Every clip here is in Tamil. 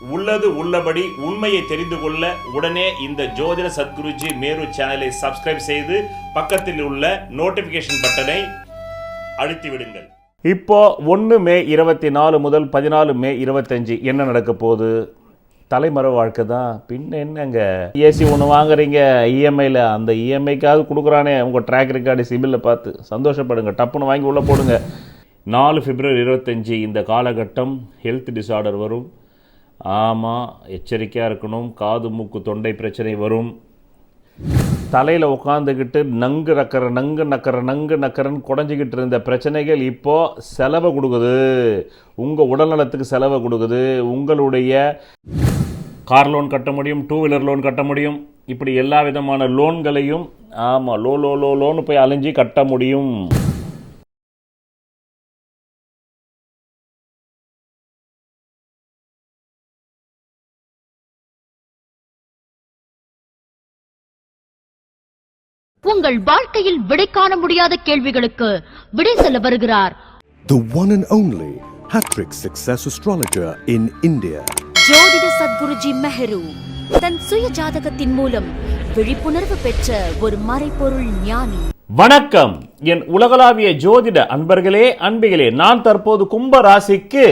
உள்ளது உள்ளபடி உண்மையை தெரிந்து கொள்ள உடனே இந்த ஜோதிட சத்குருஜி மேரு சேனலை சப்ஸ்கிரைப் செய்து பக்கத்தில் உள்ள நோட்டிபிகேஷன் பட்டனை அழுத்தி விடுங்கள். இப்போ ஒன்று மே இருபத்தி நாலு முதல் பதினாலு மே இருபத்தஞ்சு என்ன நடக்க போகுது? தலைமறை வாழ்க்கை தான். பின்ன என்னங்க? ஏசி ஒன்று வாங்குறீங்க இஎம்ஐயில் அந்த இஎம்ஐக்காவது கொடுக்குறானே. உங்கள் ட்ராக் ரெக்கார்டு சிபிலில் பார்த்து. சந்தோஷப்படுங்க. டப்புன்னு வாங்கி உள்ளே போடுங்க. நாலு பிப்ரவரி இருபத்தஞ்சி இந்த காலகட்டம் ஹெல்த் டிசார்டர் வரும். ஆமாம் எச்சரிக்கையாக இருக்கணும். காது மூக்கு தொண்டை பிரச்சனை வரும். தலையில் உட்காந்துக்கிட்டு நங்கு நக்கற நங்கு நக்கற நங்கு நக்கறன்னு குடஞ்சிக்கிட்டு இருந்த பிரச்சனைகள் இப்போது செலவை கொடுக்குது. உங்கள் உடல்நலத்துக்கு செலவை கொடுக்குது. உங்களுடைய கார் லோன் கட்ட முடியும் டூ வீலர் லோன் கட்ட முடியும். இப்படி எல்லா விதமான லோன்களையும் ஆமாம் லோ லோ லோ லோன்னு போய் அலைஞ்சி கட்ட முடியும். உங்கள் வாழ்க்கையில் விடை காண முடியாத கேள்விகளுக்கு விடை சொல்ல வருகிறார். The one and only Hattrick Success Astrologer in India. ஜோதிட சத்குருஜி மெஹரு தன் சுய ஜாதகத்தின் மூலம் விழிப்புணர்வு பெற்ற ஒரு மறைபொருள் ஞானி. வணக்கம். என் உலகளாவிய ஜோதிட அன்பர்களே அன்பிகளே நான் தற்போது கும்ப ராசிக்கு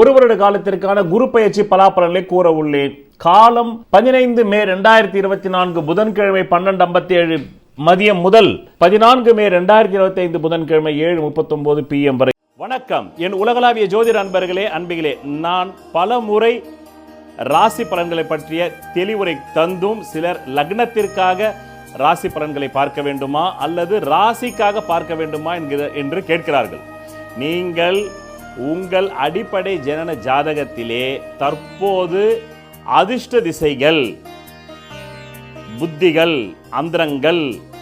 ஒரு வருட காலத்திற்கான குரு பயிற்சி பலாபலன்களை கூற உள்ளேன். காலம் பதினைந்து மே ரெண்டாயிரத்தி இருபத்தி நான்கு புதன்கிழமை பன்னெண்டு ஐம்பத்தி ஏழு. மதியம் முதல் பதினான்கு மே ரெண்டாயிரத்தி இருபத்தி ஐந்து புதன்கிழமை ஏழு முப்பத்தொன்பது பிஎம் வரை. வணக்கம். என் உலகளாவிய ஜோதிட அன்பர்களே அன்பிகளே நான் பல முறை ராசி பலன்களை பற்றிய தெளிவுரை தந்தும் சிலர் லக்னத்திற்காக ராசி பலன்களை பார்க்க வேண்டுமா அல்லது ராசிக்காக பார்க்க வேண்டுமா என்கிற என்று கேட்கிறார்கள். நீங்கள் உங்கள் அடிப்படை ஜனன ஜாதகத்திலே தற்போது அதிர்ஷ்ட திசைகள் புத்திகள் அந்தரங்கள்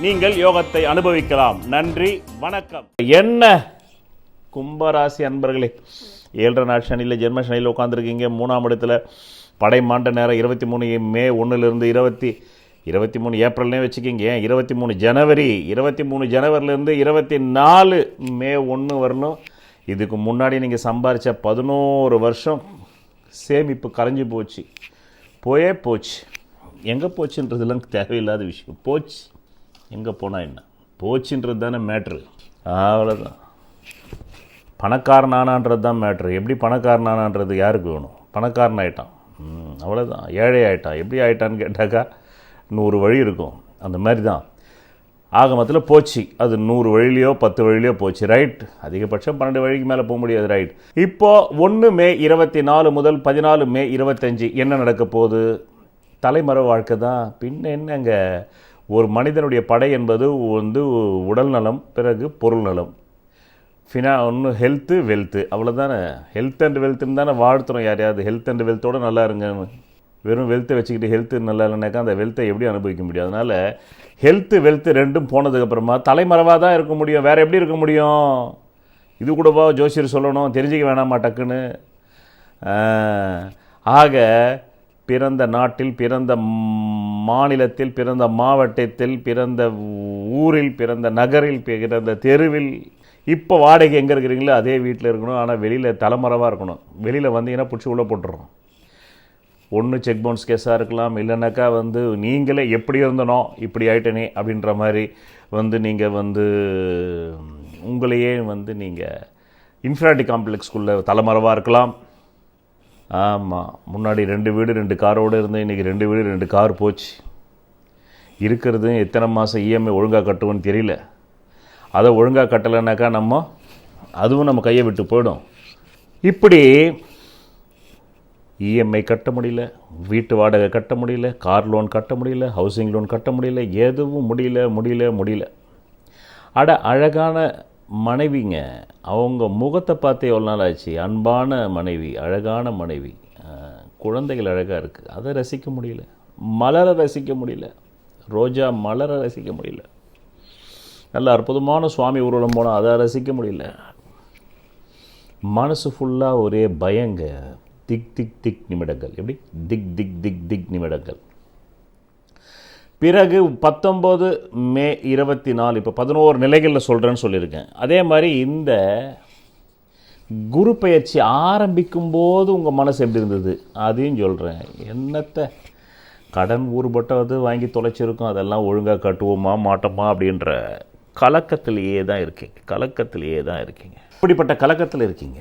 நீங்கள் யோகத்தை அனுபவிக்கலாம். நன்றி வணக்கம். என்ன? கும்பராசி அன்பர்களே ஏழரை நாள் சனியில் ஜென்ம சனியில் உட்காந்துருக்கீங்க மூணாம் இடத்துல படை மாண்ட நேரம் இருபத்தி மூணு மே ஒன்றுலேருந்து இருபத்தி இருபத்தி மூணு ஏப்ரல்னே வச்சுக்கிங்க. ஏன்? இருபத்தி மூணு ஜனவரி இருபத்தி மூணு ஜனவரிலேருந்து இருபத்தி நாலு மே ஒன்று வரணும். இதுக்கு முன்னாடி நீங்கள் சம்பாரித்த பதினோரு வருஷம் சேமிப்பு கரைஞ்சி போச்சு. போயே போச்சு. எங்கே போச்சுன்றதுலாம் தேவையில்லாத விஷயம். போச்சு. எங்கே போனால் என்ன? போச்சுன்றது தானே மேட்ரு அவ்வளோதான் பணக்காரனானான்றது தான் மேட்ரு எப்படி பணக்காரனானான்றது யாருக்கு வேணும்? பணக்காரன் ஆயிட்டான் அவ்வளோதான் ஏழை ஆயிட்டான் எப்படி ஆயிட்டான்னு கேட்டாக்கா நூறு வழி இருக்கும். அந்த மாதிரி தான் ஆகமத்தில் போச்சு. அது நூறு வழியிலையோ பத்து வழியிலையோ போச்சு. ரைட் அதிகபட்சம் பன்னெண்டு வழிக்கு மேலே போக முடியாது. ரைட் இப்போது ஒன்று மே இருபத்தி நாலு முதல் பதினாலு மே இருபத்தஞ்சு என்ன நடக்க போகுது? தலைமறை வாழ்க்கை தான். பின்ன என்னங்க? ஒரு மனிதனுடைய படை என்பது வந்து உடல் நலம் பிறகு பொருள் நலம். ஃபினா ஒன்று ஹெல்த்து வெல்த்து அவ்வளோதானே ஹெல்த் அண்ட் வெல்த்துன்னு தானே வாழ்த்துறோம் யாரையாவது ஹெல்த் அண்ட் வெல்த்தோட நல்லா இருங்க. வெறும் வெல்த்தை வச்சுக்கிட்டு ஹெல்த்து நல்லா இல்லைனாக்கா அந்த வெல்த்தை எப்படி அனுபவிக்க முடியும்? அதனால் ஹெல்த்து வெல்த்து ரெண்டும் போனதுக்கப்புறமா தலைமறைவாக தான் இருக்க முடியும். வேறு எப்படி இருக்க முடியும்? இது கூடவா ஜோசியர் சொல்லணும்? தெரிஞ்சிக்க வேணாமா டக்குன்னு. ஆக பிறந்த நாட்டில் பிறந்த மாநிலத்தில் பிறந்த மாவட்டத்தில் பிறந்த ஊரில் பிறந்த நகரில் பிறந்த தெருவில். இப்போ வாடகை எங்கே இருக்கிறீங்களோ அதே வீட்டில் இருக்கணும். ஆனால் வெளியில் தலைமறைவாக இருக்கணும். வெளியில் வந்தீங்கன்னா பிடிச்சி உள்ளே போட்டுறோம் ஒன்று செக் பவுன்ஸ் கேஸாக இருக்கலாம். இல்லைனாக்கா வந்து நீங்களே எப்படி இருந்தனோ இப்படி ஆயிட்டனே அப்படின்ற மாதிரி வந்து நீங்கள் வந்து உங்களையே வந்து நீங்கள் இன்ஃபிராட்டி காம்ப்ளெக்ஸ்குள்ளே தலைமறைவாக இருக்கலாம். ஆமாம் முன்னாடி ரெண்டு வீடு ரெண்டு காரோடு இருந்தேன் இன்றைக்கி ரெண்டு வீடு ரெண்டு கார் போச்சு. இருக்கிறது எத்தனை மாதம் இஎம்ஐ ஒழுங்காக கட்டுவோன்னு தெரியல. அதை ஒழுங்காக கட்டலைனாக்கா நம்ம அதுவும் நம்ம கையை விட்டு போயிடும். இப்படி இஎம்ஐ கட்ட முடியல வீட்டு வாடகை கட்ட முடியல கார் லோன் கட்ட முடியல ஹவுசிங் லோன் கட்ட முடியல எதுவும் முடியல முடியல முடியல. அட அழகான மனைவிங்க அவங்க முகத்தை பார்த்தே எவ்வளோ நாள் ஆச்சு? அன்பான மனைவி அழகான மனைவி. குழந்தைகள் அழகாக இருக்குது அதை ரசிக்க முடியல. மலரை ரசிக்க முடியல. ரோஜா மலரை ரசிக்க முடியல. நல்ல அற்புதமான சுவாமி ஊர்வலம் போனால் அதை ரசிக்க முடியல. மனசு ஃபுல்லாக ஒரே பயங்க. திக் திக் திக் நிமிடங்கள். எப்படி? திக் திக் திக் திக் நிமிடங்கள். பிறகு பத்தொம்போது மே இருபத்தி நாலு இப்போ பதினோரு நிலைகளில் சொல்கிறேன்னு சொல்லியிருக்கேன். அதே மாதிரி இந்த குரு பயிற்சி ஆரம்பிக்கும் போது உங்கள் மனசு எப்படி இருந்தது? அதையும் சொல்கிறேன் என்னத்தை? கடன் ஊறுபட்டது வாங்கி தொலைச்சிருக்கோம் அதெல்லாம் ஒழுங்காக கட்டுவோமா மாட்டோமா அப்படின்ற கலக்கத்திலேயே தான் இருக்கீங்க. கலக்கத்திலேயே தான் இருக்கீங்க. இப்படிப்பட்ட கலக்கத்தில் இருக்கீங்க?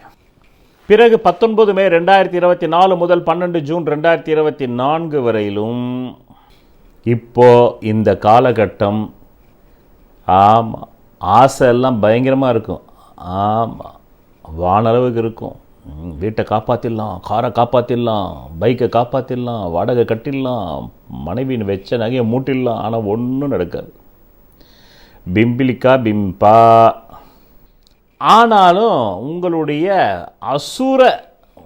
பிறகு பத்தொன்பது மே ரெண்டாயிரத்தி இருபத்தி நாலு முதல் பன்னெண்டு ஜூன் ரெண்டாயிரத்தி இருபத்தி நான்கு வரையிலும் இப்போ இந்த காலகட்டம் ஆமாம் ஆசை எல்லாம் பயங்கரமாக இருக்கும். ஆமாம் வானளவுக்கு இருக்கும். வீட்டை காப்பாற்றிடலாம் காரை காப்பாற்றிடலாம் பைக்கை காப்பாற்றிடலாம் வாடகை கட்டிடலாம் மனைவியின் வெச்ச நகையை மூட்டிடலாம் ஆனால் ஒன்றும் நடக்காது. பிம்பிலிக்கா பிம்பா. ஆனாலும் உங்களுடைய அசுர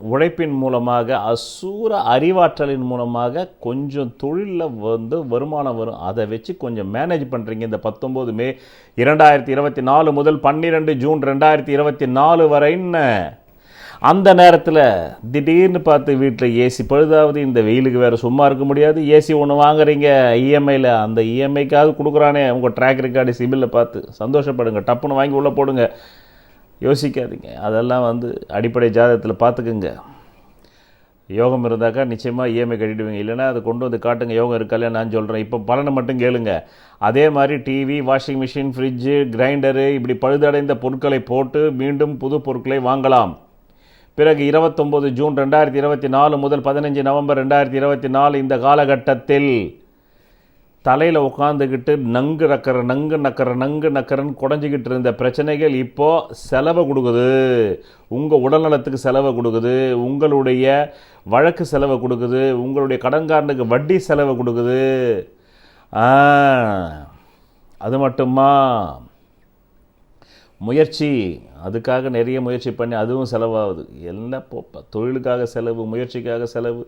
உழைப்பின் மூலமாக அசூர அறிவாற்றலின் மூலமாக கொஞ்சம் தொழிலில் வந்து வருமானம் வரும். அதை வச்சு கொஞ்சம் மேனேஜ் பண்ணுறீங்க இந்த பத்தொம்போது மே இரண்டாயிரத்தி இருபத்தி நாலு முதல் பன்னிரெண்டு ஜூன் ரெண்டாயிரத்தி இருபத்தி நாலு வரைன்னு அந்த நேரத்தில் திடீர்னு பார்த்து வீட்டில் ஏசி பழுதாவது இந்த வெயிலுக்கு வேறு சும்மா இருக்க முடியாது. ஏசி ஒன்று வாங்குறீங்க. இஎம்ஐயில் அந்த இஎம்ஐக்காவது கொடுக்குறானே. உங்கள் ட்ராக் ரெக்கார்டு சிபிலில் பார்த்து. சந்தோஷப்படுங்க. டப்புன்னு வாங்கி உள்ளே போடுங்க. யோசிக்காதீங்க. அதெல்லாம் வந்து அடிப்படை ஜாதகத்தில் பார்த்துக்குங்க யோகம் இருந்தாக்கா நிச்சயமாக இஎம்ஐ கட்டிடுவீங்க. இல்லைன்னா அதை கொண்டு வந்து காட்டுங்க. யோகம் இருக்காலே நான் சொல்கிறேன் இப்போ பலனை மட்டும் கேளுங்க. அதே மாதிரி TV washing machine fridge grinder இப்படி பழுதடைந்த பொருட்களை போட்டு மீண்டும் புது பொருட்களை வாங்கலாம். பிறகு இருபத்தொம்போது ஜூன் ரெண்டாயிரத்தி இருபத்தி நாலு முதல் பதினஞ்சு நவம்பர் ரெண்டாயிரத்தி இருபத்தி நாலு இந்த காலகட்டத்தில் தலையில் உட்காந்துக்கிட்டு நங்கு நக்கற நங்கு நக்கற நங்கு நக்கறன்னு குடஞ்சிக்கிட்டு இருந்த பிரச்சனைகள் இப்போது செலவை கொடுக்குது. உங்கள் உடல்நலத்துக்கு செலவை கொடுக்குது. உங்களுடைய வழக்கு செலவை கொடுக்குது. உங்களுடைய கடன்காரனுக்கு வட்டி செலவை கொடுக்குது. ஆ, அது மட்டுமா? முயற்சி. அதுக்காக நிறைய முயற்சி பண்ணி அதுவும் செலவாகுது. எல்லாம் போப்பா தொழிலுக்காக செலவு முயற்சிக்காக செலவு.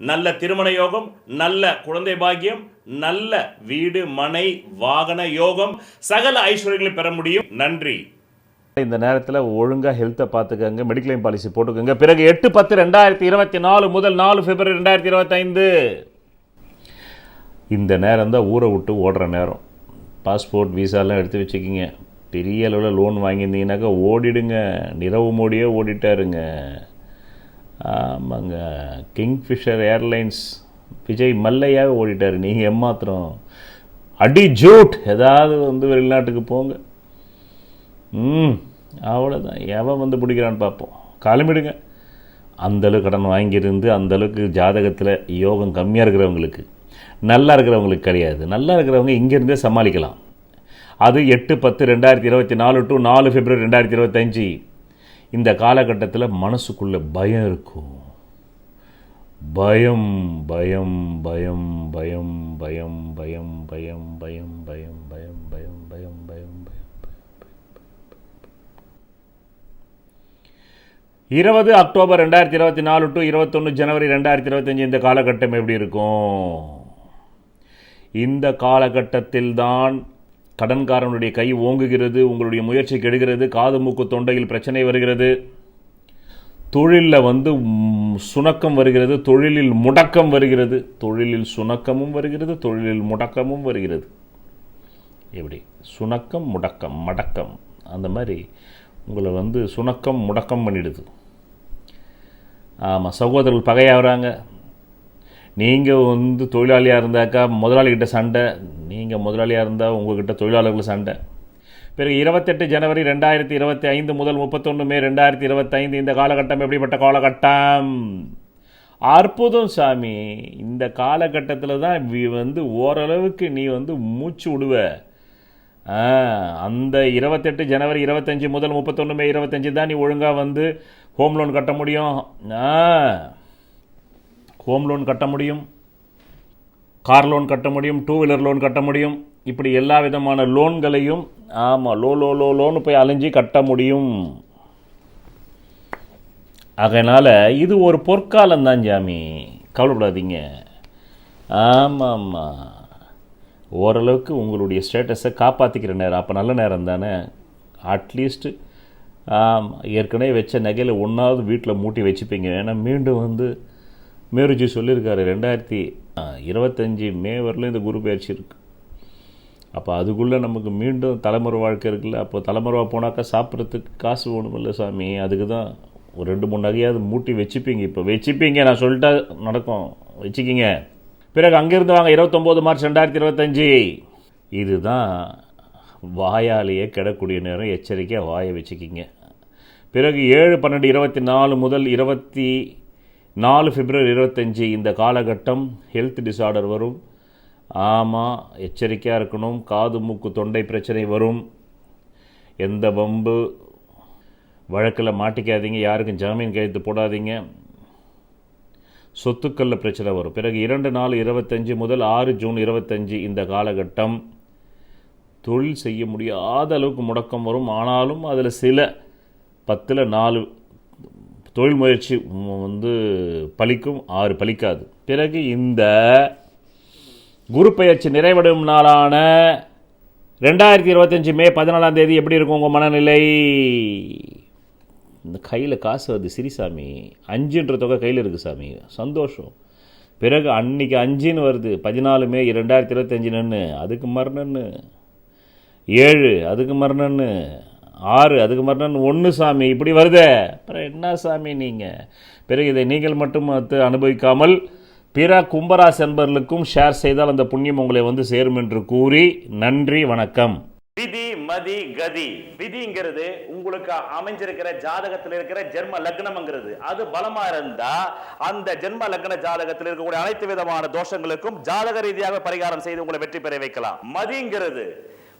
நல்ல திருமண யோகம் நல்ல குழந்தை பாக்கியம் நல்ல வீடு மனை வாகன யோகம் சகல ஐஸ்வர்யங்களை பெற முடியும். நன்றி. இந்த நேரத்தில் ஒழுங்காக ஹெல்த்தை பார்த்துக்கங்க மெடிக்ளைம் பாலிசி போட்டுக்கோங்க. பிறகு எட்டு பத்து ரெண்டாயிரத்தி இருபத்தி நாலு முதல் நாலு பிப்ரவரி ரெண்டாயிரத்தி இருபத்தைந்து. இந்த நேரம் தான் ஊரை விட்டு ஓடுற நேரம். பாஸ்போர்ட் விசாலாம் எடுத்து வச்சுக்கிங்க. பெரிய அளவில் லோன் வாங்கியிருந்தீங்கன்னாக்கா ஓடிடுங்க. நிறவு மோடியே ஓடிட்டாருங்க. ஆமாங்க கிங்ஃபிஷர் ஏர்லைன்ஸ் விஜய் மல்லையாக ஓடிட்டார். நீங்கள் எம்மாத்திரம் அடி ஜூட் ஏதாவது வந்து வெளிநாட்டுக்கு போங்க. ம் அவ்வளோதான் எவன் வந்து பிடிக்கிறான்னு பார்ப்போம். கிளம்பிடுங்க அந்தளவுக்கு கடன் வாங்கியிருந்து அந்தளவுக்கு ஜாதகத்தில் யோகம் கம்மியாக இருக்கிறவங்களுக்கு நல்லா இருக்கிறவங்களுக்கு கிடையாது. நல்லா இருக்கிறவங்க இங்கேருந்தே சமாளிக்கலாம். அது எட்டு பத்து ரெண்டாயிரத்தி இருபத்தி நாலு டு நாலு பிப்ரவரி ரெண்டாயிரத்தி இருபத்தஞ்சி இந்த காலகட்டத்தில் மனசுக்குள்ள பயம் இருக்கும் பயம் பயம் பயம் பயம் பயம் பயம் பயம் பயம் பயம் பயம் பயம் பயம் பயம் பயம் இருபது அக்டோபர் ரெண்டாயிரத்தி இருபத்தி நாலு டு இருபத்தொன்று ஜனவரி ரெண்டாயிரத்தி இருபத்தஞ்சி இந்த காலகட்டம் எப்படி இருக்கும் இந்த காலகட்டத்தில் தான் கடன்காரனுடைய கை ஓங்குகிறது உங்களுடைய முயற்சி கெடுகிறது காது மூக்கு தொண்டையில் பிரச்சனை வருகிறது. தொழிலில் வந்து சுணக்கம் வருகிறது தொழிலில் முடக்கம் வருகிறது. தொழிலில் சுணக்கமும் வருகிறது தொழிலில் முடக்கமும் வருகிறது. எப்படி? சுணக்கம் முடக்கம் மடக்கம். அந்த மாதிரி உங்களை வந்து சுணக்கம் முடக்கம் பண்ணிடுது. ஆமாம் சகோதரர்கள் பகையாகிறாங்க. நீங்கள் வந்து தொழிலாளியாக இருந்தாக்கா முதலாளிகிட்ட சண்டை நீங்கள் முதலாளியாக இருந்தால் உங்கள்கிட்ட தொழிலாளர்கள் சண்டை. பிறகு இருபத்தெட்டு ஜனவரி ரெண்டாயிரத்தி இருபத்தி ஐந்து முதல் முப்பத்தொன்று மே ரெண்டாயிரத்தி இருபத்தைந்து இந்த காலகட்டம் எப்படிப்பட்ட காலகட்டம்? அற்புதம் சாமி இந்த காலகட்டத்தில் தான் வி- வந்து ஓரளவுக்கு நீ வந்து மூச்சு விடுவ. அந்த இருபத்தெட்டு ஜனவரி இருபத்தஞ்சி முதல் முப்பத்தொன்று மே இருபத்தஞ்சி தான் நீ ஒழுங்காக வந்து ஹோம் லோன் கட்ட முடியும். ஆ. ஹோம் லோன் கட்ட முடியும் கார் லோன் கட்ட முடியும் டூ வீலர் லோன் கட்ட முடியும். இப்படி எல்லா விதமான லோன்களையும் ஆமாம் லோ லோ லோ லோன்னு போய் அலைஞ்சி கட்ட முடியும். அதனால் இது ஒரு பொற்காலம் தான் ஜாமி. கவலைப்படாதீங்க. ஆமாம் ஆமாம் ஓரளவுக்கு உங்களுடைய ஸ்டேட்டஸை காப்பாற்றிக்கிற நேரம். அப்போ நல்ல நேரம் தானே? அட்லீஸ்ட்டு ஏற்கனவே வச்ச நகையில் ஒன்றாவது வீட்டில் மூட்டி வச்சுப்பீங்க. ஏன்னா மீண்டும் வந்து மேருஜி சொல்லியிருக்காரு ரெண்டாயிரத்தி இருபத்தஞ்சி மே வரலும் இந்த குரு பயிற்சி இருக்குது அப்போ அதுக்குள்ளே நமக்கு மீண்டும் தலைமுறை வாழ்க்கை இருக்குல்ல அப்போ தலைமுறை போனாக்கா சாப்பிட்றதுக்கு காசு வேணுமில்ல சாமி. அதுக்கு தான் ஒரு ரெண்டு மூணு நகையாவது மூட்டி வச்சுப்பீங்க இப்போ. வச்சுப்பீங்க நான் சொல்லிட்டா நடக்கும். வச்சுக்கிங்க. பிறகு அங்கேருந்து வாங்க இருபத்தொம்போது மார்ச் ரெண்டாயிரத்தி இருபத்தஞ்சி. இதுதான் வாயாலேயே கிடக்கூடிய நேரம். எச்சரிக்கையாக வாயை வச்சுக்கிங்க. பிறகு ஏழு பன்னெண்டு இருபத்தி நாலு முதல் இருபத்தி நாலு பிப்ரவரி இருபத்தஞ்சி இந்த காலகட்டம் ஹெல்த் டிஸார்டர் வரும். ஆமாம் எச்சரிக்கையாக இருக்கணும். காது மூக்கு தொண்டை பிரச்சனை வரும். எந்த வம்பு வழக்கில் மாட்டிக்காதீங்க. யாருக்கும் ஜாமீன் கையெழுத்து போடாதீங்க. சொத்துக்களில் பிரச்சனை வரும். பிறகு இரண்டு நாலு இருபத்தஞ்சி முதல் ஆறு ஜூன் இருபத்தஞ்சி இந்த காலகட்டம். தொழில் செய்ய முடியாத அளவுக்கு முடக்கம் வரும். ஆனாலும் அதில் சில பத்தில் நாலு தொழில் முயற்சி வந்து பலிக்கும் ஆறு பலிக்காது. பிறகு இந்த குரு பயிற்சி நிறைவடையும் நாளான ரெண்டாயிரத்தி இருபத்தஞ்சி மே பதினாலாம் தேதி எப்படி இருக்கும் உங்கள் மனநிலை? இந்த கையில் காசு வருது சிறிசாமி அஞ்சுன்ற தொகை கையில் இருக்குது சாமி. சந்தோஷம். பிறகு அன்னைக்கு அஞ்சுன்னு வருது. பதினாலு மே ரெண்டாயிரத்தி இருபத்தஞ்சுன்னு அதுக்கு மறுநன்னு. ஏழு அதுக்கு மறுநன்னு. ஆறு அதுக்கு மறுநாள் ஒன்று சாமி இப்படி வருதே. அப்புறம் என்ன சாமி நீங்கள் பிறகு இதை நீங்கள் மட்டும் அனுபவிக்காமல் பிற கும்பராசி அன்பர்களுக்கும் ஷேர் செய்தால் அந்த புண்ணியம் உங்களை வந்து சேரும் என்று கூறி நன்றி வணக்கம். விதி மதி கதி. விதிங்கிறது உங்களுக்கு அமைஞ்சிருக்கிற ஜாதகத்தில் இருக்கிற ஜென்ம லக்னம்ங்கிறது. அது பலமா இருந்தா அந்த ஜென்ம லக்ன ஜாதகத்தில் இருக்கக்கூடிய அனைத்து விதமான தோஷங்களுக்கும் ஜாதக ரீதியாக பரிகாரம் செய்து உங்களை வெற்றி பெற வைக்கலாம். மதிங்கிறது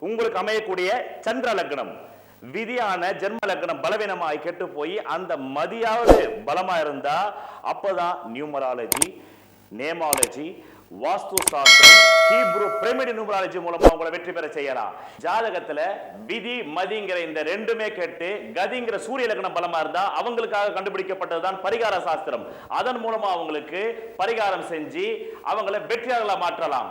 உங்களுக்கு அமையக்கூடிய சந்திர லக்னம். விதியான ஜென்ம லக்னம் பலவீனமாய் கெட்டு போய் அந்த மதியாவது பலமா இருந்தா அப்பதான் நியூமராலஜி நேமாலஜி வாஸ்து சாஸ்திரம் ஹீப்ரூ பிரமிடு நியூமராலஜி மூலமா உங்களை வெற்றி பெற செய்யலாம் ஜாதகத்துல விதி மதிங்கிற இந்த ரெண்டுமே கேட்டு கதிங்கிற சூரிய லக்னம் பலமா இருந்தா அவங்களுக்காக கண்டுபிடிக்கப்பட்டதுதான் பரிகார சாஸ்திரம். அதன் மூலமா அவங்களுக்கு பரிகாரம் செஞ்சு அவங்களை வெற்றியாளர்களா மாற்றலாம்.